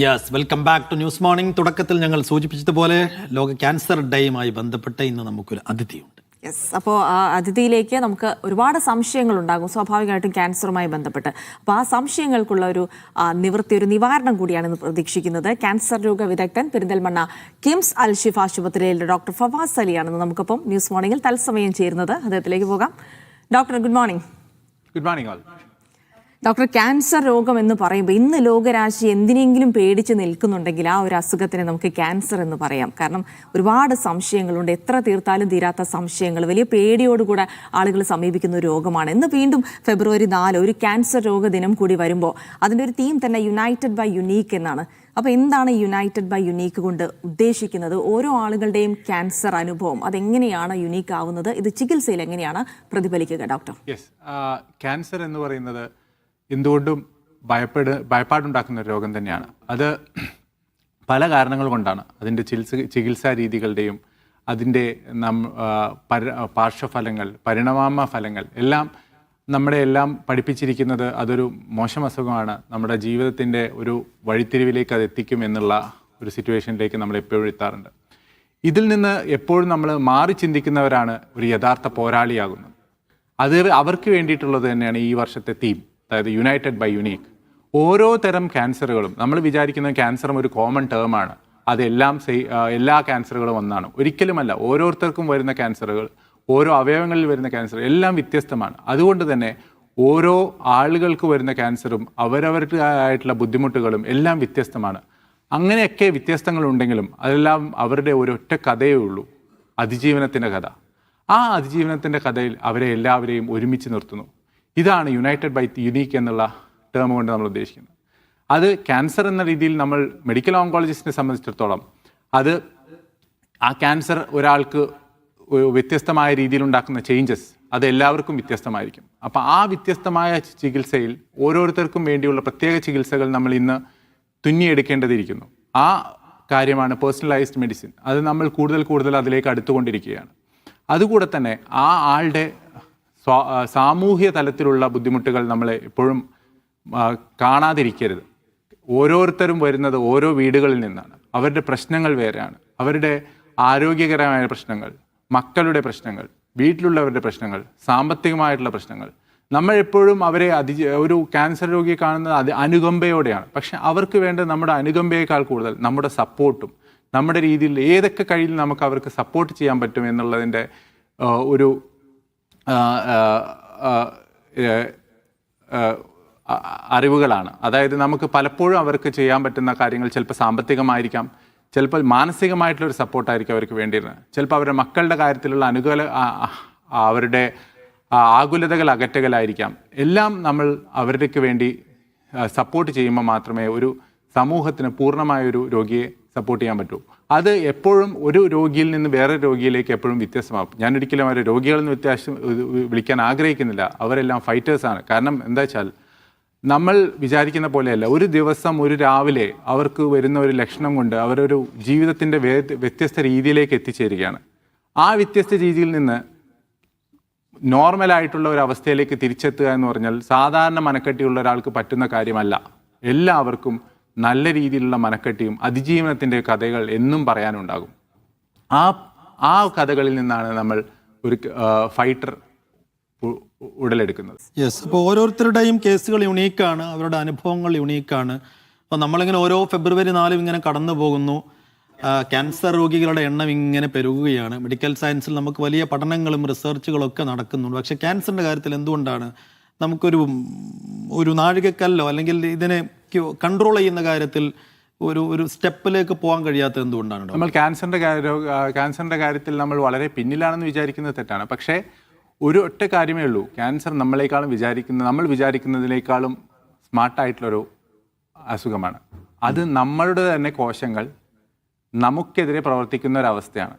Yes welcome back to news morning തുടക്കത്തിൽ ഞങ്ങൾ സൂചിപ്പിച്ചതുപോലെ ലോക ക്യാൻസർ ഡേയുമായി ബന്ധപ്പെട്ട് ഇന്ന് നമുക്കൊരു അതിഥിയുണ്ട്. യെസ് അപ്പോൾ ആ അതിഥിയിലേക്ക് നമുക്ക് ഒരുപാട് സംശയങ്ങൾ ഉണ്ടാകും. സ്വാഭാവികമായിട്ടും ക്യാൻസറുമായി ബന്ധപ്പെട്ട്. അപ്പോൾ ആ സംശയങ്ങൾക്കുള്ള ഒരു നിവൃത്തി ഒരു നിവാരണം കൂടിയാണ് ഇന്ന് പ്രതീക്ഷിക്കുന്നത്. ക്യാൻസർ രോഗ വിദഗ്ധൻ പെരിന്തൽമണ്ണ കിംസ് അൽഷിഫ് ആശുപത്രിയിലെ ഡോക്ടർ ഫവാസ് അലിയാണെന്ന് നമുക്കിപ്പം ന്യൂസ് മോർണിംഗിൽ തത്സമയം ചേരുന്നത്. അദ്ദേഹത്തിലേക്ക് പോകാം. Doctor good morning good morning all doctor cancer രോഗം എന്ന് പറയുമ്പോൾ ഇന്ന് ലോകരാശി എന്തിനെങ്കിലും പേടിച്ച് നിൽക്കുന്നുണ്ടെങ്കിൽ ആ ഒരു അസുഖത്തിന് നമുക്ക് ക്യാൻസർ എന്ന് പറയാം. കാരണം ഒരുപാട് സംശയങ്ങളുണ്ട്. എത്ര തീർത്താലും തീരാത്ത സംശയങ്ങൾ വലിയ പേടിയോടുകൂടെ ആളുകൾ സമീപിക്കുന്ന ഒരു രോഗമാണ്. ഇന്ന് വീണ്ടും ഫെബ്രുവരി നാല് ഒരു ക്യാൻസർ രോഗ ദിനം കൂടി വരുമ്പോൾ അതിന്റെ ഒരു തീം തന്നെ യുണൈറ്റഡ് ബൈ യുണീക്ക് എന്നാണ്. അപ്പോൾ എന്താണ് യുണൈറ്റഡ് ബൈ യുണീക്ക് കൊണ്ട് ഉദ്ദേശിക്കുന്നത്? ഓരോ ആളുകളുടെയും ക്യാൻസർ അനുഭവം അതെങ്ങനെയാണ് യുണീക്ക് ആവുന്നത്? ഇത് ചികിത്സയിൽ എങ്ങനെയാണ് പ്രതിഫലിക്കുക ഡോക്ടർ? യെസ് ക്യാൻസർ എന്ന് പറയുന്നത് എന്തുകൊണ്ടും ഭയപ്പെട് ഭയപ്പാടുണ്ടാക്കുന്ന ഒരു രോഗം തന്നെയാണ്. അത് പല കാരണങ്ങൾ കൊണ്ടാണ്. അതിന്റെ ചികിത്സ ചികിത്സാ രീതികളുടെയും അതിന്റെ നം പര പാർശ്വഫലങ്ങൾ പരിണാമ ഫലങ്ങൾ എല്ലാം നമ്മുടെ എല്ലാം പഠിപ്പിച്ചിരിക്കുന്നത് അതൊരു മോശം അസുഖമാണ്. നമ്മുടെ ജീവിതത്തിന്റെ ഒരു വഴിത്തിരിവിലേക്ക് അത് എത്തിക്കും എന്നുള്ള ഒരു സിറ്റുവേഷനിലേക്ക് നമ്മൾ എപ്പോഴും എത്താറുണ്ട്. ഇതിൽ നിന്ന് എപ്പോഴും നമ്മൾ മാറി ചിന്തിക്കുന്നവരാണ് ഒരു യഥാർത്ഥ പോരാളിയാകുന്നത്. അത് അവർക്ക് വേണ്ടിയിട്ടുള്ളത് തന്നെയാണ് ഈ വർഷത്തെ തീം. അതായത് യുണൈറ്റഡ് ബൈ യുണീക്ക് ഓരോ തരം ക്യാൻസറുകളും നമ്മൾ വിചാരിക്കുന്ന ക്യാൻസറും ഒരു കോമൺ ടേമാണ് അതെല്ലാം സെയ്- എല്ലാ ക്യാൻസറുകളും ഒന്നാണ്. ഒരിക്കലുമല്ല ഓരോരുത്തർക്കും വരുന്ന ക്യാൻസറുകൾ ഓരോ അവയവങ്ങളിൽ വരുന്ന ക്യാൻസർ എല്ലാം വ്യത്യസ്തമാണ്. അതുകൊണ്ട് തന്നെ ഓരോ ആളുകൾക്ക് വരുന്ന ക്യാൻസറും അവരവരുടെ ആയിട്ടുള്ള ബുദ്ധിമുട്ടുകളും എല്ലാം വ്യത്യസ്തമാണ്. അങ്ങനെയൊക്കെ വ്യത്യസ്തങ്ങളുണ്ടെങ്കിലും അതെല്ലാം അവരുടെ ഒരൊറ്റ കഥയേ ഉള്ളൂ. അതിജീവനത്തിന്റെ കഥ. ആ അതിജീവനത്തിന്റെ കഥയിൽ അവരെ എല്ലാവരെയും ഒരുമിച്ച് നിർത്തുന്നു. ഇതാണ് യുണൈറ്റഡ് ബൈ യുനീക്ക് എന്നുള്ള ടേം കൊണ്ട് നമ്മൾ ഉദ്ദേശിക്കുന്നത്. അത് ക്യാൻസർ എന്ന രീതിയിൽ നമ്മൾ മെഡിക്കൽ ഓങ്കോളജിസ്റ്റിനെ സംബന്ധിച്ചിടത്തോളം അത് ആ ക്യാൻസർ ഒരാൾക്ക് ഒരു വ്യത്യസ്തമായ രീതിയിൽ ഉണ്ടാക്കുന്ന ചേഞ്ചസ് അത് എല്ലാവർക്കും വ്യത്യസ്തമായിരിക്കും. അപ്പോൾ ആ വ്യത്യസ്തമായ ചികിത്സയിൽ ഓരോരുത്തർക്കും വേണ്ടിയുള്ള പ്രത്യേക ചികിത്സകൾ നമ്മൾ ഇന്ന് തുന്നിയെടുക്കേണ്ടതിരിക്കുന്നു. ആ കാര്യമാണ് പേഴ്സണലൈസ്ഡ് മെഡിസിൻ അത് നമ്മൾ കൂടുതൽ കൂടുതൽ അതിലേക്ക് അടുത്തുകൊണ്ടിരിക്കുകയാണ്. അതുകൂടെ തന്നെ ആ ആളുടെ സാമൂഹ്യ തലത്തിലുള്ള ബുദ്ധിമുട്ടുകൾ നമ്മൾ എപ്പോഴും കാണാതിരിക്കരുത്. ഓരോരുത്തരും വരുന്നത് ഓരോ വീടുകളിൽ നിന്നാണ്. അവരുടെ പ്രശ്നങ്ങൾ വേറെയാണ്. അവരുടെ ആരോഗ്യകരമായ പ്രശ്നങ്ങൾ മക്കളുടെ പ്രശ്നങ്ങൾ വീട്ടിലുള്ളവരുടെ പ്രശ്നങ്ങൾ സാമ്പത്തികമായിട്ടുള്ള പ്രശ്നങ്ങൾ. നമ്മൾ എപ്പോഴും അവരെ അതി ഒരു ക്യാൻസർ രോഗിയെ കാണുന്നത് അത് അനുകമ്പയോടെയാണ്. പക്ഷെ അവർക്ക് വേണ്ടത് നമ്മുടെ അനുകമ്പയേക്കാൾ കൂടുതൽ നമ്മുടെ സപ്പോർട്ടും നമ്മുടെ രീതിയിൽ ഏതൊക്കെ കഴിയിൽ നമുക്ക് അവർക്ക് സപ്പോർട്ട് ചെയ്യാൻ പറ്റും എന്നുള്ളതിന്റെ ഒരു അറിവുകളാണ്. അതായത് നമുക്ക് പലപ്പോഴും അവർക്ക് ചെയ്യാൻ പറ്റുന്ന കാര്യങ്ങൾ ചിലപ്പോൾ സാമ്പത്തികമായിരിക്കാം ചിലപ്പോൾ മാനസികമായിട്ടുള്ളൊരു സപ്പോർട്ടായിരിക്കും അവർക്ക് വേണ്ടിയിരുന്നത്. ചിലപ്പോൾ അവരുടെ മക്കളുടെ കാര്യത്തിലുള്ള അനുകൂല അവരുടെ ആകുലതകൾ അകറ്റകളായിരിക്കാം. എല്ലാം നമ്മൾ അവർക്ക് വേണ്ടി സപ്പോർട്ട് ചെയ്യുമ്പോൾ മാത്രമേ ഒരു സമൂഹത്തിന് പൂർണമായൊരു രോഗിയെ സപ്പോർട്ട് ചെയ്യാൻ പറ്റും. അത് എപ്പോഴും ഒരു രോഗിയിൽ നിന്ന് വേറെ രോഗിയിലേക്ക് എപ്പോഴും വ്യത്യസ്തമാകും. ഞാൻ ഒരിക്കലും അവരെ നിന്ന് വ്യത്യാസം വിളിക്കാൻ ആഗ്രഹിക്കുന്നില്ല. അവരെല്ലാം ഫൈറ്റേഴ്സാണ് കാരണം എന്താ വെച്ചാൽ നമ്മൾ വിചാരിക്കുന്ന പോലെയല്ല. ഒരു ദിവസം ഒരു രാവിലെ അവർക്ക് വരുന്ന ഒരു ലക്ഷണം കൊണ്ട് അവരൊരു ജീവിതത്തിന്റെ വ്യത്യസ്ത രീതിയിലേക്ക് എത്തിച്ചേരുകയാണ്. ആ വ്യത്യസ്ത രീതിയിൽ നിന്ന് നോർമലായിട്ടുള്ള ഒരു അവസ്ഥയിലേക്ക് തിരിച്ചെത്തുക എന്ന് പറഞ്ഞാൽ സാധാരണ മനക്കെട്ടിയുള്ള ഒരാൾക്ക് പറ്റുന്ന കാര്യമല്ല. എല്ലാവർക്കും നല്ല രീതിയിലുള്ള മനക്കെട്ടിയും അതിജീവനത്തിന്റെ കഥകൾ എന്നും പറയാനുണ്ടാകും. ആ ആ കഥകളിൽ നിന്നാണ് നമ്മൾ ഒരു ഫൈറ്റർ ഉടലെടുക്കുന്നത്. യെസ് അപ്പോൾ ഓരോരുത്തരുടെയും കേസുകൾ യുണീക്കാണ് അവരുടെ അനുഭവങ്ങൾ യുണീക്കാണ്. അപ്പോൾ നമ്മളിങ്ങനെ ഓരോ ഫെബ്രുവരി നാലും ഇങ്ങനെ കടന്നു പോകുന്നു. ക്യാൻസർ രോഗികളുടെ എണ്ണം ഇങ്ങനെ പെരുകുകയാണ്. മെഡിക്കൽ സയൻസിൽ നമുക്ക് വലിയ പഠനങ്ങളും റിസർച്ചുകളും ഒക്കെ നടക്കുന്നുണ്ട്. പക്ഷേ ക്യാൻസറിന്റെ കാര്യത്തിൽ എന്തുകൊണ്ടാണ്? നമുക്കൊരു ഒരു നാഴികക്കല്ലോ അല്ലെങ്കിൽ ഇതിനെ കൺട്രോൾ ചെയ്യുന്ന കാര്യത്തിൽ ഒരു ഒരു സ്റ്റെപ്പിലേക്ക് പോകാൻ കഴിയാത്തത് എന്തുകൊണ്ടാണ്? നമ്മൾ ക്യാൻസറിന്റെ ക്യാൻസറിന്റെ കാര്യത്തിൽ നമ്മൾ വളരെ പിന്നിലാണെന്ന് വിചാരിക്കുന്നത് തെറ്റാണ്. പക്ഷേ ഒരു ഒറ്റ കാര്യമേ ഉള്ളൂ. ക്യാൻസർ നമ്മളെക്കാളും വിചാരിക്കുന്ന നമ്മൾ വിചാരിക്കുന്നതിനേക്കാളും സ്മാർട്ടായിട്ടുള്ളൊരു അസുഖമാണ്. അത് നമ്മളുടെ തന്നെ കോശങ്ങൾ നമുക്കെതിരെ പ്രവർത്തിക്കുന്ന ഒരവസ്ഥയാണ്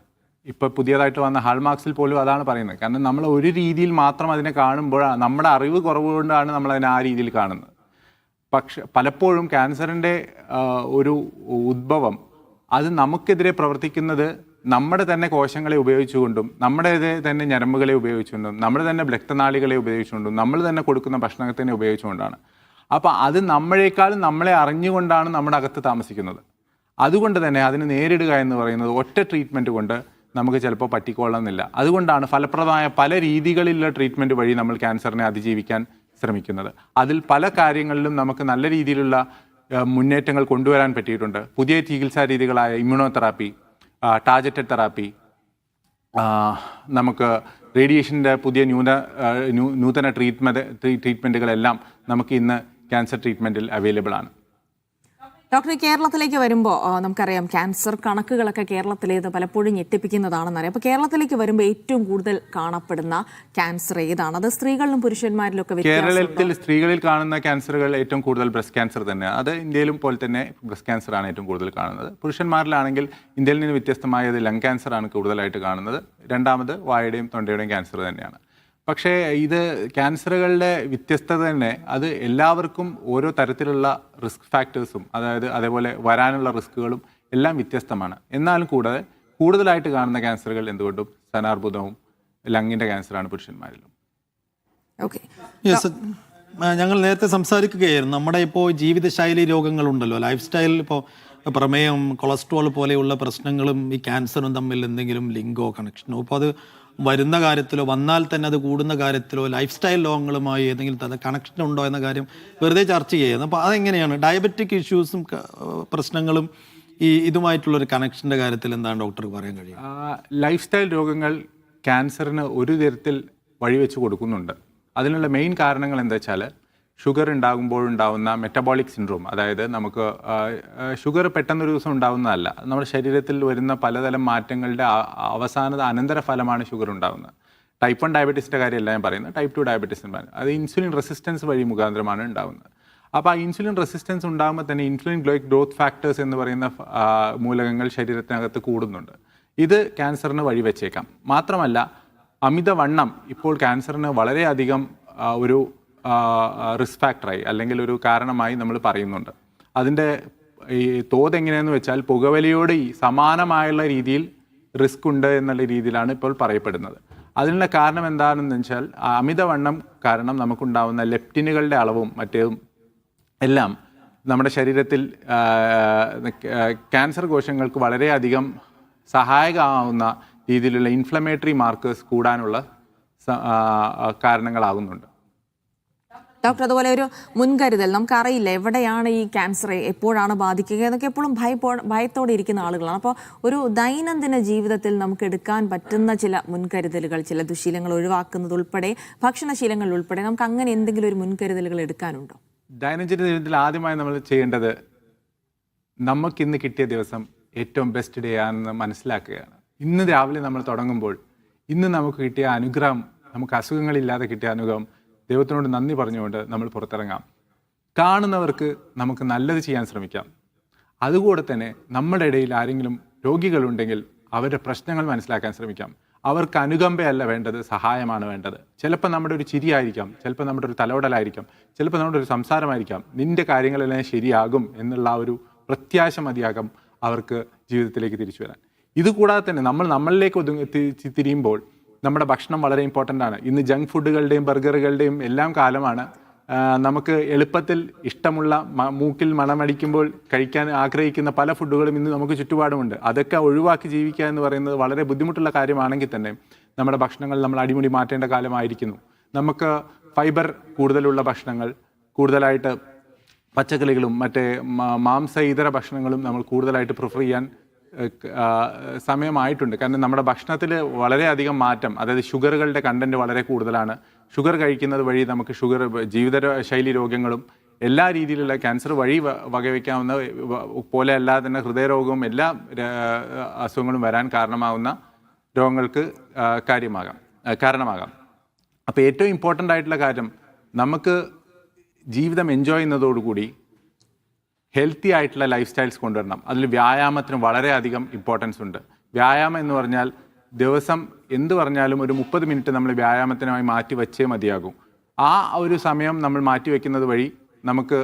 ഇപ്പോൾ പുതിയതായിട്ട് വന്ന ഹാൾമാർക്സിൽ പോലും അതാണ് പറയുന്നത്. കാരണം നമ്മൾ ഒരു രീതിയിൽ മാത്രം അതിനെ കാണുമ്പോൾ നമ്മുടെ അറിവ് കുറവ് കൊണ്ടാണ് നമ്മൾ അതിനെ ആ രീതിയിൽ കാണുന്നത്. പക്ഷെ പലപ്പോഴും ക്യാൻസറിന്റെ ഒരു ഉദ്ഭവം അത് നമുക്കെതിരെ പ്രവർത്തിക്കുന്നത് നമ്മുടെ തന്നെ കോശങ്ങളെ ഉപയോഗിച്ചുകൊണ്ടും നമ്മുടെ തന്നെ ഞരമ്പുകളെ ഉപയോഗിച്ചുകൊണ്ടും നമ്മുടെ തന്നെ രക്തനാളികളെ ഉപയോഗിച്ചുകൊണ്ടും നമ്മൾ തന്നെ കൊടുക്കുന്ന ഭക്ഷണത്തിനെ ഉപയോഗിച്ചുകൊണ്ടാണ്. അപ്പോൾ അത് നമ്മളെക്കാളും നമ്മളെ അറിഞ്ഞുകൊണ്ടാണ് നമ്മുടെ അകത്ത് താമസിക്കുന്നത്. അതുകൊണ്ട് തന്നെ അതിന് നേരിടുക എന്ന് പറയുന്നത് ഒറ്റ ട്രീറ്റ്മെന്റ് കൊണ്ട് നമുക്ക് ചിലപ്പോൾ പറ്റിക്കൊള്ളണമെന്നില്ല. അതുകൊണ്ടാണ് ഫലപ്രദമായ പല രീതികളിലുള്ള ട്രീറ്റ്മെന്റ് വഴി നമ്മൾ ക്യാൻസറിനെ അതിജീവിക്കാൻ ശ്രമിക്കുന്നത്. അതിൽ പല കാര്യങ്ങളിലും നമുക്ക് നല്ല രീതിയിലുള്ള മുന്നേറ്റങ്ങൾ കൊണ്ടുവരാൻ പറ്റിയിട്ടുണ്ട്. പുതിയ ചികിത്സാ രീതികളായ ഇമ്മ്യൂണോതെറാപ്പി ടാർജറ്റഡ് തെറാപ്പി നമുക്ക് റേഡിയേഷന്റെ പുതിയ ന്യൂന ന്യൂ- നൂതന ട്രീറ്റ്മെന്റ് ട്രീറ്റ്മെന്റുകളെല്ലാം നമുക്ക് ഇന്ന് ക്യാൻസർ ട്രീറ്റ്മെന്റിൽ അവൈലബിൾ ആണ് ഡോക്ടർ കേരളത്തിലേക്ക് വരുമ്പോൾ നമുക്കറിയാം ക്യാൻസർ കണക്കുകളൊക്കെ കേരളത്തിലേത് പലപ്പോഴും ഞെട്ടിപ്പിക്കുന്നതാണെന്നറിയാം. അപ്പോൾ കേരളത്തിലേക്ക് വരുമ്പോൾ ഏറ്റവും കൂടുതൽ കാണപ്പെടുന്ന ക്യാൻസർ ഏതാണ്? അത് സ്ത്രീകളിലും പുരുഷന്മാരിലും ഒക്കെ വ്യത്യാസം കേരളത്തിൽ സ്ത്രീകളിൽ കാണുന്ന ക്യാൻസറുകൾ ഏറ്റവും കൂടുതൽ ബ്രസ്റ്റ് ക്യാൻസർ തന്നെയാണ് അത് ഇന്ത്യയിലും പോലെ തന്നെ ബ്രസ്റ്റ് ക്യാൻസർ ആണ് ഏറ്റവും കൂടുതൽ കാണുന്നത്. പുരുഷന്മാരിലാണെങ്കിൽ ഇന്ത്യയിൽ നിന്ന് വ്യത്യസ്തമായത് ലങ് ക്യാൻസർ ആണ് കൂടുതലായിട്ട് കാണുന്നത്. രണ്ടാമത് വായയുടെയും തൊണ്ടയുടെയും ക്യാൻസർ തന്നെയാണ്. പക്ഷേ ഇത് ക്യാൻസറുകളുടെ വ്യത്യസ്തത തന്നെ. അത് എല്ലാവർക്കും ഓരോ തരത്തിലുള്ള റിസ്ക് ഫാക്ടേഴ്സും അതായത് അതേപോലെ വരാനുള്ള റിസ്ക്കുകളും എല്ലാം വ്യത്യസ്തമാണ്. എന്നാലും കൂടാതെ കൂടുതലായിട്ട് കാണുന്ന ക്യാൻസറുകൾ എന്തുകൊണ്ടും സ്തനാർബുദവും ലങ്ങിന്റെ ക്യാൻസറാണ് പുരുഷന്മാരിലും. ഓക്കെ. യെസ് ഞങ്ങൾ നേരത്തെ സംസാരിക്കുകയായിരുന്നു. നമ്മുടെ ഇപ്പോൾ ജീവിതശൈലി രോഗങ്ങളുണ്ടല്ലോ. ലൈഫ് സ്റ്റൈൽ ഇപ്പോൾ പ്രമേയം കൊളസ്ട്രോൾ പോലെയുള്ള പ്രശ്നങ്ങളും ഈ ക്യാൻസറും തമ്മിൽ എന്തെങ്കിലും ലിങ്കോ കണക്ഷനോ അപ്പോൾ അത് വരുന്ന കാര്യത്തിലോ വന്നാൽ തന്നെ അത് കൂടുന്ന കാര്യത്തിലോ ലൈഫ് സ്റ്റൈൽ രോഗങ്ങളുമായി ഏതെങ്കിലും തല കണക്ഷൻ ഉണ്ടോ എന്ന കാര്യം വെറുതെ ചർച്ച ചെയ്യുന്നത് അപ്പോൾ അതെങ്ങനെയാണ്? ഡയബറ്റിക് ഇഷ്യൂസും പ്രശ്നങ്ങളും ഈ ഇതുമായിട്ടുള്ള ഒരു കണക്ഷന്റെ കാര്യത്തിൽ എന്താണ് ഡോക്ടർക്ക് പറയാൻ കഴിയുക? ലൈഫ് സ്റ്റൈൽ രോഗങ്ങൾ ക്യാൻസറിന് ഒരു തരത്തിൽ വഴിവെച്ച് കൊടുക്കുന്നുണ്ട്. അതിനുള്ള മെയിൻ കാരണങ്ങൾ എന്താ വെച്ചാൽ ഷുഗർ ഉണ്ടാകുമ്പോൾ ഉണ്ടാകുന്ന മെറ്റബോളിക് സിൻഡ്രോം അതായത് നമുക്ക് ഷുഗർ പെട്ടെന്നൊരു ദിവസം ഉണ്ടാകുന്നതല്ല നമ്മുടെ ശരീരത്തിൽ വരുന്ന പലതരം മാറ്റങ്ങളുടെ ആ- അവസാന അനന്തര ഫലമാണ് ഷുഗർ ഉണ്ടാകുന്നത് ടൈപ്പ് വൺ ഡയബറ്റീസിന്റെ കാര്യമല്ല ഞാൻ പറയുന്നത്. ടൈപ്പ് ടു ഡയബറ്റീസിന്റെ അത് ഇൻസുലിൻ റെസിസ്റ്റൻസ് വഴി മുഖാന്തരമാണ് ഉണ്ടാകുന്നത് അപ്പോൾ ആ ഇൻസുലിൻ റെസിസ്റ്റൻസ് ഉണ്ടാകുമ്പോൾ തന്നെ ഇൻസുലിൻ ഗ്രോത്ത് ഫാക്ടേഴ്സ് എന്ന് പറയുന്ന മൂലകങ്ങൾ ശരീരത്തിനകത്ത് കൂടുന്നുണ്ട്. ഇത് ക്യാൻസറിന് വഴിവെച്ചേക്കാം മാത്രമല്ല അമിതവണ്ണം ഇപ്പോൾ ക്യാൻസറിന് വളരെയധികം ഒരു റിസ്ക് ഫാക്ടറായി അല്ലെങ്കിൽ ഒരു കാരണമായി നമ്മൾ പറയുന്നുണ്ട്. അതിന്റെ ഈ തോത് എങ്ങനെയെന്ന് വെച്ചാൽ പുകവലിയോട് സമാനമായുള്ള രീതിയിൽ റിസ്ക് ഉണ്ട് എന്നുള്ള രീതിയിലാണ് ഇപ്പോൾ പറയപ്പെടുന്നത്. അതിനുള്ള കാരണം എന്താണെന്ന് വെച്ചാൽ അമിതവണ്ണം കാരണം നമുക്കുണ്ടാവുന്ന ലെപ്റ്റിനുകളുടെ അളവും മറ്റേതും എല്ലാം നമ്മുടെ ശരീരത്തിൽ ക്യാൻസർ കോശങ്ങൾക്ക് വളരെയധികം സഹായകമാവുന്ന രീതിയിലുള്ള ഇൻഫ്ലമേറ്ററി മാർക്കേഴ്സ് കൂടാനുള്ള കാരണങ്ങളാകുന്നുണ്ട്. ഡോക്ടർ അതുപോലെ ഒരു മുൻകരുതൽ. നമുക്കറിയില്ല എവിടെയാണ് ഈ ക്യാൻസർ എപ്പോഴാണ് ബാധിക്കുക? എന്നൊക്കെ എപ്പോഴും ഭയപ്പോ ഭയത്തോടെ ഇരിക്കുന്ന ആളുകളാണ്. അപ്പോൾ ഒരു ദൈനംദിന ജീവിതത്തിൽ നമുക്ക് എടുക്കാൻ പറ്റുന്ന ചില മുൻകരുതലുകൾ ചില ദുശീലങ്ങൾ ഒഴിവാക്കുന്നത് ഉൾപ്പെടെ ഭക്ഷണശീലങ്ങൾ ഉൾപ്പെടെ നമുക്ക് അങ്ങനെ എന്തെങ്കിലും ഒരു മുൻകരുതലുകൾ എടുക്കാനുണ്ടോ? ദൈനംദിന ജീവിതത്തിൽ ആദ്യമായി നമ്മൾ ചെയ്യേണ്ടത് നമുക്ക് ഇന്ന് കിട്ടിയ ദിവസം ഏറ്റവും ബെസ്റ്റ് ഡേ ആണെന്ന് മനസ്സിലാക്കുകയാണ്. ഇന്ന് രാവിലെ നമ്മൾ തുടങ്ങുമ്പോൾ ഇന്ന് നമുക്ക് കിട്ടിയ അനുഗ്രഹം നമുക്ക് അസുഖങ്ങളില്ലാതെ കിട്ടിയ അനുഗ്രഹം ദൈവത്തിനോട് നന്ദി പറഞ്ഞുകൊണ്ട് നമ്മൾ പുറത്തിറങ്ങാം. കാണുന്നവർക്ക് നമുക്ക് നല്ലത് ചെയ്യാൻ ശ്രമിക്കാം. അതുകൂടെ തന്നെ നമ്മുടെ ഇടയിൽ ആരെങ്കിലും രോഗികളുണ്ടെങ്കിൽ അവരുടെ പ്രശ്നങ്ങൾ മനസ്സിലാക്കാൻ ശ്രമിക്കാം. അവർക്ക് അനുകമ്പയല്ല വേണ്ടത് സഹായമാണ് വേണ്ടത്. ചിലപ്പോൾ നമ്മുടെ ഒരു ചിരിയായിരിക്കാം ചിലപ്പോൾ നമ്മുടെ ഒരു തലോടലായിരിക്കാം ചിലപ്പോൾ നമ്മുടെ ഒരു സംസാരമായിരിക്കാം. നിന്റെ കാര്യങ്ങളെല്ലാം ശരിയാകും എന്നുള്ള ആ ഒരു പ്രത്യാശ മതിയാകും അവർക്ക് ജീവിതത്തിലേക്ക് തിരിച്ചു വരാൻ. ഇതുകൂടാതെ തന്നെ നമ്മൾ നമ്മളിലേക്ക് ഒതുങ്ങി തിരിയുമ്പോൾ നമ്മുടെ ഭക്ഷണം വളരെ ഇമ്പോർട്ടന്റ് ആണ്. ഇന്ന് ജങ്ക് ഫുഡുകളുടെയും ബർഗറുകളുടെയും എല്ലാം കാലമാണ്. നമുക്ക് എളുപ്പത്തിൽ ഇഷ്ടമുള്ള മൂക്കിൽ മണമടിക്കുമ്പോൾ കഴിക്കാൻ ആഗ്രഹിക്കുന്ന പല ഫുഡുകളും ഇന്ന് നമുക്ക് ചുറ്റുപാടുമുണ്ട്. അതൊക്കെ ഒഴിവാക്കി ജീവിക്കുക എന്ന് പറയുന്നത് വളരെ ബുദ്ധിമുട്ടുള്ള കാര്യമാണെങ്കിൽ തന്നെ നമ്മുടെ ഭക്ഷണങ്ങൾ നമ്മൾ അടിമുടി മാറ്റേണ്ട കാലമായിരിക്കുന്നു. നമുക്ക് ഫൈബർ കൂടുതലുള്ള ഭക്ഷണങ്ങൾ കൂടുതലായിട്ട് പച്ചക്കറികളും മറ്റേ മാംസ ഇതര ഭക്ഷണങ്ങളും നമ്മൾ കൂടുതലായിട്ട് പ്രിഫർ ചെയ്യാൻ സമയമായിട്ടുണ്ട്. കാരണം നമ്മുടെ ഭക്ഷണത്തിൽ വളരെയധികം മാറ്റം. അതായത് ഷുഗറുകളുടെ കണ്ടന്റ് വളരെ കൂടുതലാണ്. ഷുഗർ കഴിക്കുന്നത് വഴി നമുക്ക് ഷുഗർ ജീവിത ശൈലി രോഗങ്ങളും എല്ലാ രീതിയിലുള്ള ക്യാൻസർ വഴി വകവയ്ക്കാവുന്ന പോലെ അല്ലാതെ തന്നെ ഹൃദയരോഗവും എല്ലാ അസുഖങ്ങളും വരാൻ കാരണമാകുന്ന രോഗങ്ങൾക്ക് കാര്യമാകാം കാരണമാകാം. അപ്പോൾ ഏറ്റവും ഇമ്പോർട്ടന്റ് ആയിട്ടുള്ള കാര്യം നമുക്ക് ജീവിതം എൻജോയ് ചെയ്യുന്നതോടുകൂടി ഹെൽത്തി ആയിട്ടുള്ള ലൈഫ് സ്റ്റൈൽസ് കൊണ്ടുവരണം. അതിൽ വ്യായാമത്തിന് വളരെയധികം ഇമ്പോർട്ടൻസ് ഉണ്ട്. വ്യായാമം എന്ന് പറഞ്ഞാൽ ദിവസം എന്ത് പറഞ്ഞാലും ഒരു മുപ്പത് മിനിറ്റ് നമ്മൾ വ്യായാമത്തിനായി മാറ്റി വെച്ചേ മതിയാകും. ആ ഒരു സമയം നമ്മൾ മാറ്റി വെക്കുന്നത് വഴി നമുക്ക്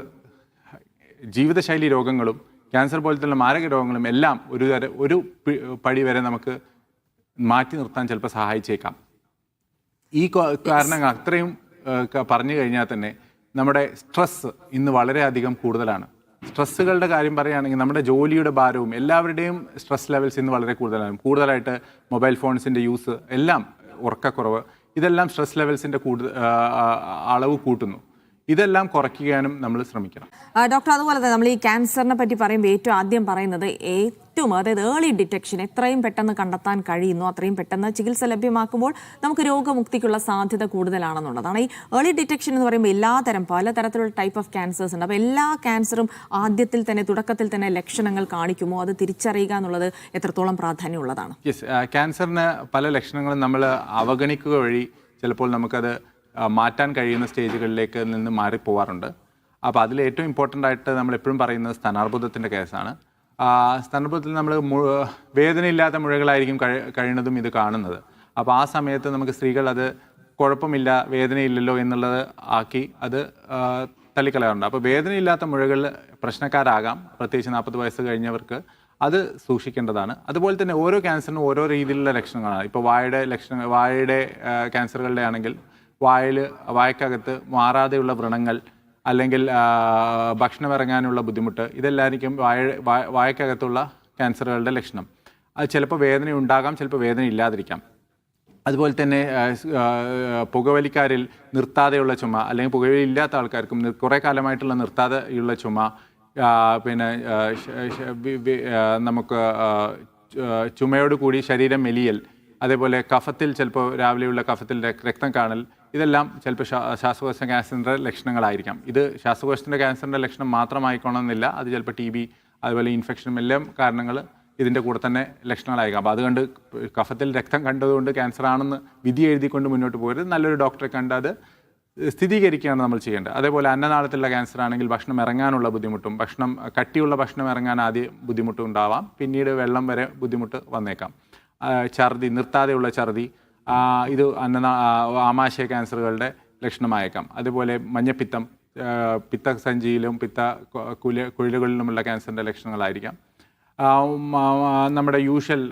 ജീവിതശൈലി രോഗങ്ങളും ക്യാൻസർ പോലത്തുള്ള മാരക രോഗങ്ങളും എല്ലാം ഒരു തര ഒരു പടി വരെ നമുക്ക് മാറ്റി നിർത്താൻ ചിലപ്പോൾ സഹായിച്ചേക്കാം. ഈ കാരണം അത്രയും പറഞ്ഞു കഴിഞ്ഞാൽ തന്നെ നമ്മുടെ സ്ട്രെസ് ഇന്ന് വളരെയധികം കൂടുതലാണ്. സ്ട്രെസ്സുകളുടെ കാര്യം പറയുകയാണെങ്കിൽ നമ്മുടെ ജോലിയുടെ ഭാരവും എല്ലാവരുടെയും സ്ട്രെസ് ലെവൽസ് ഇന്ന് വളരെ കൂടുതലാണ്. കൂടുതലായിട്ട് മൊബൈൽ ഫോൺസിന്റെ യൂസ് എല്ലാം ഉറക്കക്കുറവ് ഇതെല്ലാം സ്ട്രെസ് ലെവൽസിന്റെ കൂടുതൽ അളവ് കൂട്ടുന്നു. ഇതെല്ലാം കുറയ്ക്കാനും നമ്മൾ ശ്രമിക്കണം. ഡോക്ടർ അതുപോലെ തന്നെ നമ്മൾ ഈ ക്യാൻസറിനെ പറ്റി പറയുമ്പോൾ ഏറ്റവും ആദ്യം പറയുന്നത് ഏറ്റവും അതായത് ഏർലി ഡിറ്റക്ഷൻ എത്രയും പെട്ടെന്ന് കണ്ടെത്താൻ കഴിയുന്നു അത്രയും പെട്ടെന്ന് ചികിത്സ ലഭ്യമാക്കുമ്പോൾ നമുക്ക് രോഗമുക്തിക്കുള്ള സാധ്യത കൂടുതലാണെന്നുള്ളതാണ്. ഈ ഏർലി ഡിറ്റക്ഷൻ എന്ന് പറയുമ്പോൾ എല്ലാതരം പലതരത്തിലുള്ള ടൈപ്പ് ഓഫ് ക്യാൻസേഴ്സ് ഉണ്ട്. അപ്പോൾ എല്ലാ ക്യാൻസറും ആദ്യത്തിൽ തന്നെ തുടക്കത്തിൽ തന്നെ ലക്ഷണങ്ങൾ കാണിക്കുമോ? അത് തിരിച്ചറിയുക എന്നുള്ളത് എത്രത്തോളം പ്രാധാന്യമുള്ളതാണ്? യെസ് ക്യാൻസറിന് പല ലക്ഷണങ്ങളും നമ്മൾ അവഗണിക്കുക വഴി ചിലപ്പോൾ നമുക്കത് മാറ്റാൻ കഴിയുന്ന സ്റ്റേജുകളിലേക്ക് നിന്ന് മാറിപ്പോവാറുണ്ട്. അപ്പോൾ അതിൽ ഏറ്റവും ഇമ്പോർട്ടന്റ് ആയിട്ട് നമ്മൾ എപ്പോഴും പറയുന്നത് സ്ഥാനാർബുദത്തിന്റെ കേസാണ്. സ്ഥാനാർബുദത്തിൽ നമ്മൾ വേദനയില്ലാത്ത മുഴകളായിരിക്കും കഴി കഴിയുന്നതും ഇത് കാണുന്നത്. അപ്പോൾ ആ സമയത്ത് നമുക്ക് സ്ത്രീകൾ അത് കുഴപ്പമില്ല വേദനയില്ലല്ലോ എന്നുള്ളത് ആക്കി അത് തള്ളിക്കളയാറുണ്ട്. അപ്പോൾ വേദനയില്ലാത്ത മുഴകൾ പ്രശ്നക്കാരാകാം പ്രത്യേകിച്ച് നാൽപ്പത് വയസ്സ് കഴിഞ്ഞവർക്ക് അത് സൂക്ഷിക്കേണ്ടതാണ്. അതുപോലെ തന്നെ ഓരോ ക്യാൻസറിനും ഓരോ രീതിയിലുള്ള ലക്ഷണങ്ങളാണ്. ഇപ്പോൾ വായയുടെ ലക്ഷണങ്ങൾ വായയുടെ ആ, ക്യാൻസറുകളുടെ ആണെങ്കിൽ വായിൽ വായക്കകത്ത് മാറാതെയുള്ള വ്രണങ്ങൾ അല്ലെങ്കിൽ ഭക്ഷണമിറങ്ങാനുള്ള ബുദ്ധിമുട്ട് ഇതെല്ലായിരിക്കും വായ വായ- വായക്കകത്തുള്ള ക്യാൻസറുകളുടെ ലക്ഷണം. അത് ചിലപ്പോൾ വേദന ഉണ്ടാകാം ചിലപ്പോൾ വേദന ഇല്ലാതിരിക്കാം. അതുപോലെ തന്നെ പുകവലിക്കാരിൽ നിർത്താതെയുള്ള ചുമ അല്ലെങ്കിൽ പുകവലി ഇല്ലാത്ത ആൾക്കാർക്കും കുറേ കാലമായിട്ടുള്ള നിർത്താതെയുള്ള ചുമ പിന്നെ നമുക്ക് ചുമയോട് കൂടി ശരീരം മെലിയൽ. അതേപോലെ കഫത്തിൽ ചിലപ്പോൾ രാവിലെയുള്ള കഫത്തിൽ രക്തം കാണൽ ഇതെല്ലാം ചിലപ്പോൾ ശ്വാ- ശ്വാസകോശ ക്യാൻസറിന്റെ ലക്ഷണങ്ങളായിരിക്കാം. ഇത് ശ്വാസകോശത്തിന്റെ ക്യാൻസറിന്റെ ലക്ഷണം മാത്രമായിക്കോണമെന്നില്ല അത് ചിലപ്പോൾ ടി ബി അതുപോലെ ഇൻഫെക്ഷനും എല്ലാം കാരണങ്ങൾ ഇതിന്റെ കൂടെ തന്നെ ലക്ഷണങ്ങളായിരിക്കാം. അപ്പോൾ അതുകൊണ്ട് കഫത്തിൽ രക്തം കണ്ടതുകൊണ്ട് ക്യാൻസർ ആണെന്ന് വിധി എഴുതിക്കൊണ്ട് മുന്നോട്ട് പോകരുത്. നല്ലൊരു ഡോക്ടറെ കണ്ട് അത് സ്ഥിരീകരിക്കുകയാണ് നമ്മൾ ചെയ്യേണ്ടത്. അതേപോലെ അന്നനാളത്തിലുള്ള ക്യാൻസർ ആണെങ്കിൽ ഭക്ഷണം ഇറങ്ങാനുള്ള ബുദ്ധിമുട്ടും ഭക്ഷണം കട്ടിയുള്ള ഭക്ഷണം ഇറങ്ങാൻ ആദ്യം ബുദ്ധിമുട്ടും ഉണ്ടാവാം. പിന്നീട് വെള്ളം വരെ ബുദ്ധിമുട്ട് വന്നേക്കാം. ഛർദി നിർത്താതെയുള്ള ഛർദി ഇത് അന്ന ആമാശയ ക്യാൻസറുകളുടെ ലക്ഷണമായേക്കാം. അതുപോലെ മഞ്ഞപ്പിത്തം പിത്തസഞ്ചിയിലും പിത്ത കുല കുഴലുകളിലുമുള്ള ക്യാൻസറിന്റെ ലക്ഷണങ്ങളായിരിക്കാം. നമ്മുടെ യൂഷ്വൽ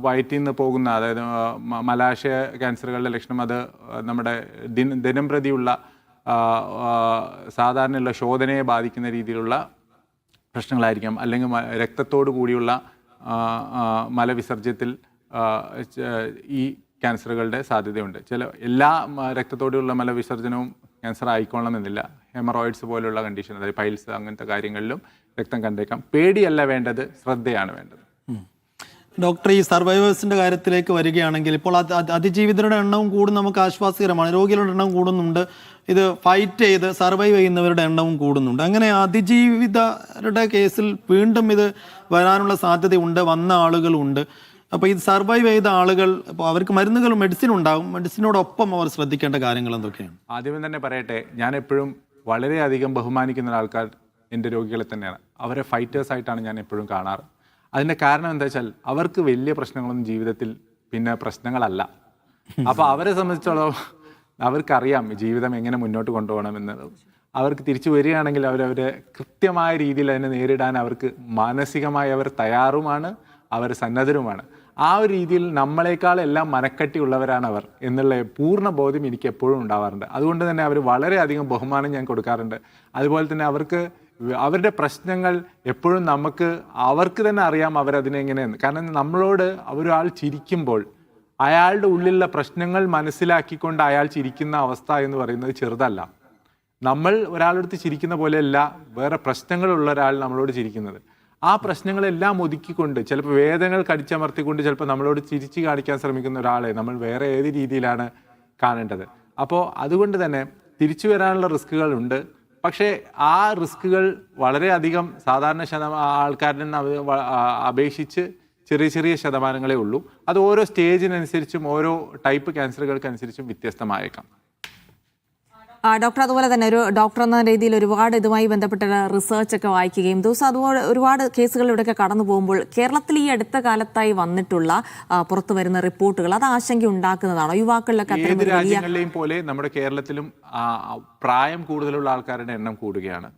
വയറ്റിൽ നിന്ന് പോകുന്ന അതായത് മലാശയ ക്യാൻസറുകളുടെ ലക്ഷണം അത് നമ്മുടെ ദിന ദിനം പ്രതിയുള്ള ആ, ആ, സാധാരണയുള്ള ശോധനയെ ബാധിക്കുന്ന രീതിയിലുള്ള പ്രശ്നങ്ങളായിരിക്കാം. അല്ലെങ്കിൽ രക്തത്തോടു കൂടിയുള്ള മലവിസർജ്യത്തിൽ ഈ ക്യാൻസറുകളുടെ സാധ്യതയുണ്ട്. ചില എല്ലാ രക്തത്തോടെയുള്ള മലവിസർജനവും ക്യാൻസർ ആയിക്കോളണമെന്നില്ല ഹെമറോയിഡ്സ് പോലുള്ള കണ്ടീഷൻ അതായത് പൈൽസ് അങ്ങനത്തെ കാര്യങ്ങളിലും രക്തം കണ്ടേക്കാം. പേടിയല്ല വേണ്ടത് ശ്രദ്ധയാണ് വേണ്ടത്. ഡോക്ടർ ഈ സർവൈവേഴ്സിന്റെ കാര്യത്തിലേക്ക് വരികയാണെങ്കിൽ ഇപ്പോൾ അത് അത് അതിജീവിതരുടെ എണ്ണവും കൂടും നമുക്ക് ആശ്വാസകരമാണ് രോഗികളുടെ എണ്ണം കൂടുന്നുണ്ട്. ഇത് ഫൈറ്റ് ചെയ്ത് സർവൈവ് ചെയ്യുന്നവരുടെ എണ്ണവും കൂടുന്നുണ്ട്. അങ്ങനെ അതിജീവിതരുടെ കേസിൽ വീണ്ടും ഇത് വരാനുള്ള സാധ്യതയുണ്ട് വന്ന ആളുകളുണ്ട്. അപ്പോൾ ഇത് സർവൈവ് ചെയ്ത ആളുകൾ അപ്പോൾ അവർക്ക് മരുന്നുകളും മെഡിസിൻ ഉണ്ടാകും. മെഡിസിനോടൊപ്പം അവർ ശ്രദ്ധിക്കേണ്ട കാര്യങ്ങൾ എന്തൊക്കെയാണ്? ആദ്യമേ തന്നെ പറയട്ടെ ഞാൻ എപ്പോഴും വളരെയധികം ബഹുമാനിക്കുന്ന ആൾക്കാർ എന്റെ രോഗികളെ തന്നെയാണ്. അവരെ ഫൈറ്റേഴ്സ് ആയിട്ടാണ് ഞാൻ എപ്പോഴും കാണാറ്. അതിന്റെ കാരണം എന്താ വെച്ചാൽ അവർക്ക് വലിയ പ്രശ്നങ്ങളൊന്നും ജീവിതത്തിൽ പിന്നെ പ്രശ്നങ്ങളല്ല. അപ്പോൾ അവരെ സംബന്ധിച്ചോളം അവർക്കറിയാം ജീവിതം എങ്ങനെ മുന്നോട്ട് കൊണ്ടുപോകണം എന്നത് അവർക്ക് തിരിച്ചു വരികയാണെങ്കിൽ അവരവരെ കൃത്യമായ രീതിയിൽ അതിനെ നേരിടാൻ അവർക്ക് മാനസികമായി അവർ തയ്യാറുമാണ് അവർ സന്നദ്ധരുമാണ്. ആ ഒരു രീതിയിൽ നമ്മളെക്കാൾ എല്ലാം മനക്കട്ടിയുള്ളവരാണ് അവർ എന്നുള്ള പൂർണ ബോധ്യം എനിക്ക് എപ്പോഴും ഉണ്ടാവാറുണ്ട്. അതുകൊണ്ട് തന്നെ അവർ വളരെയധികം ബഹുമാനം ഞാൻ കൊടുക്കാറുണ്ട്. അതുപോലെ തന്നെ അവർക്ക് അവരുടെ പ്രശ്നങ്ങൾ എപ്പോഴും നമുക്ക് അവർക്ക് തന്നെ അറിയാം അവരതിനെ എങ്ങനെയെന്ന്. കാരണം നമ്മളോട് ഒരാൾ ചിരിക്കുമ്പോൾ അയാളുടെ ഉള്ളിലുള്ള പ്രശ്നങ്ങൾ മനസ്സിലാക്കിക്കൊണ്ട് അയാൾ ചിരിക്കുന്ന അവസ്ഥ എന്ന് പറയുന്നത് ചെറുതല്ല. നമ്മൾ ഒരാളെടുത്ത് ചിരിക്കുന്ന പോലെയല്ല വേറെ പ്രശ്നങ്ങളുള്ള ഒരാൾ നമ്മളോട് ചിരിക്കുന്നത്. ആ പ്രശ്നങ്ങളെല്ലാം ഒതുക്കിക്കൊണ്ട് ചിലപ്പോൾ വേദങ്ങൾ കടിച്ചമർത്തിക്കൊണ്ട് ചിലപ്പോൾ നമ്മളോട് ചിരിച്ചു കാണിക്കാൻ ശ്രമിക്കുന്ന ഒരാളെ നമ്മൾ വേറെ ഏത് രീതിയിലാണ് കാണേണ്ടത്. അപ്പോൾ അതുകൊണ്ട് തന്നെ തിരിച്ചു വരാനുള്ള റിസ്കുകളുണ്ട് പക്ഷേ ആ റിസ്കുകൾ വളരെയധികം സാധാരണ ശതമാ ആൾക്കാരിൽ നിന്ന് അപേക്ഷിച്ച് ചെറിയ ചെറിയ ശതമാനങ്ങളേ ഉള്ളൂ. അത് ഓരോ സ്റ്റേജിനനുസരിച്ചും ഓരോ ടൈപ്പ് ക്യാൻസറുകൾക്കനുസരിച്ചും വ്യത്യസ്തമായേക്കാം. ഡോക്ടർ അതുപോലെ തന്നെ ഒരു ഡോക്ടർ എന്ന രീതിയിൽ ഒരുപാട് ഇതുമായി ബന്ധപ്പെട്ട റിസർച്ച് ഒക്കെ വായിക്കുകയും ദിവസം അതുപോലെ ഒരുപാട് കേസുകളിലൂടെയൊക്കെ കടന്നു പോകുമ്പോൾ കേരളത്തിൽ ഈ അടുത്ത കാലത്തായി വന്നിട്ടുള്ള പുറത്തു വരുന്ന റിപ്പോർട്ടുകൾ അത് ആശങ്ക ഉണ്ടാക്കുന്നതാണോ? യുവാക്കളിലൊക്കെ ഏത് രാജ്യങ്ങളിലെയും പോലെ നമ്മുടെ കേരളത്തിലും പ്രായം കൂടുതലുള്ള ആൾക്കാരുടെ എണ്ണം കൂടുകയാണ്.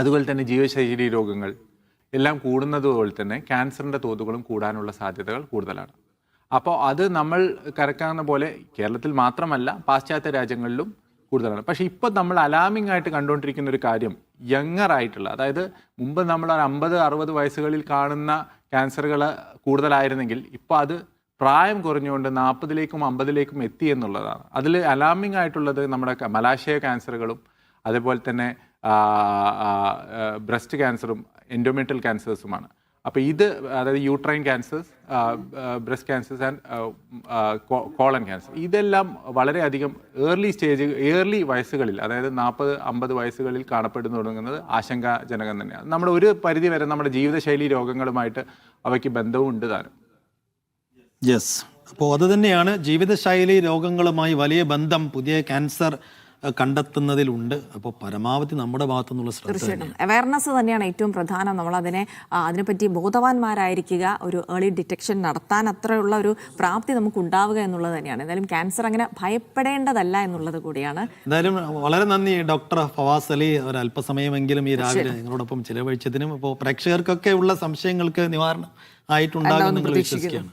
അതുപോലെ തന്നെ ജീവശൈലി രോഗങ്ങൾ എല്ലാം കൂടുന്നതുപോലെ തന്നെ ക്യാൻസറിന്റെ തോതുകളും കൂടാനുള്ള സാധ്യതകൾ കൂടുതലാണ്. അപ്പോൾ അത് നമ്മൾ കരക്കാവുന്ന പോലെ കേരളത്തിൽ മാത്രമല്ല പാശ്ചാത്യ രാജ്യങ്ങളിലും കൂടുതലാണ്. പക്ഷേ ഇപ്പോൾ നമ്മൾ അലാമിംഗ് ആയിട്ട് കണ്ടുകൊണ്ടിരിക്കുന്ന ഒരു കാര്യം യങ്ങർ ആയിട്ടുള്ള അതായത് മുമ്പ് നമ്മൾ ഒരു അമ്പത് അറുപത് വയസ്സുകളിൽ കാണുന്ന ക്യാൻസറുകൾ കൂടുതലായിരുന്നെങ്കിൽ ഇപ്പോൾ അത് പ്രായം കുറഞ്ഞുകൊണ്ട് നാൽപ്പതിലേക്കും അമ്പതിലേക്കും എത്തി എന്നുള്ളതാണ്. അതിൽ അലാമിംഗ് ആയിട്ടുള്ളത് നമ്മുടെ മലാശയ ക്യാൻസറുകളും അതേപോലെ തന്നെ ബ്രസ്റ്റ് ക്യാൻസറും എൻഡോമെറ്റൽ ക്യാൻസേഴ്സുമാണ്. അപ്പോൾ ഇത് അതായത് uterine cancers breast cancers and colon cancer ഇതെല്ലാം വളരെയധികം ഏർലി സ്റ്റേജ് ഏർലി വയസ്സുകളിൽ അതായത് നാൽപ്പത് അമ്പത് വയസ്സുകളിൽ കാണപ്പെടുന്നു തുടങ്ങുന്നത് ആശങ്കാജനകം തന്നെയാണ്. നമ്മുടെ ഒരു പരിധി വരെ നമ്മുടെ ജീവിതശൈലി രോഗങ്ങളുമായിട്ട് അവയ്ക്ക് ബന്ധവും ഉണ്ട് താനും. യെസ് അപ്പോൾ അത് തന്നെയാണ് ജീവിതശൈലി രോഗങ്ങളുമായി വലിയ ബന്ധം പുതിയ ക്യാൻസർ കണ്ടെത്തുന്നതിലുണ്ട്. അപ്പോൾ പരമാവധി നമ്മുടെ ഭാഗത്തു നിന്നുള്ള തീർച്ചയായിട്ടും. അവയർനെസ് തന്നെയാണ് ഏറ്റവും പ്രധാനം. നമ്മൾ അതിനെ അതിനെപ്പറ്റി ബോധവാന്മാരായിരിക്കുക ഒരു ഏർലി ഡിറ്റക്ഷൻ നടത്താൻ അത്രയുള്ള ഒരു പ്രാപ്തി നമുക്ക് ഉണ്ടാവുക എന്നുള്ളത് തന്നെയാണ്. എന്തായാലും ക്യാൻസർ അങ്ങനെ ഭയപ്പെടേണ്ടതല്ല എന്നുള്ളത് കൂടിയാണ്. എന്തായാലും വളരെ നന്ദി ഡോക്ടർ ഫവാസ് അലി ഒരു അല്പസമയമെങ്കിലും ഈ രാവിലെ നിങ്ങളോടൊപ്പം ചിലവഴിച്ചതിനും. ഇപ്പോൾ പ്രേക്ഷകർക്കൊക്കെ ഉള്ള സംശയങ്ങൾക്ക് നിവാരണം ആയിട്ടുണ്ടാകുമെന്ന് നിങ്ങൾ വിശ്വസിക്കുകയാണ്.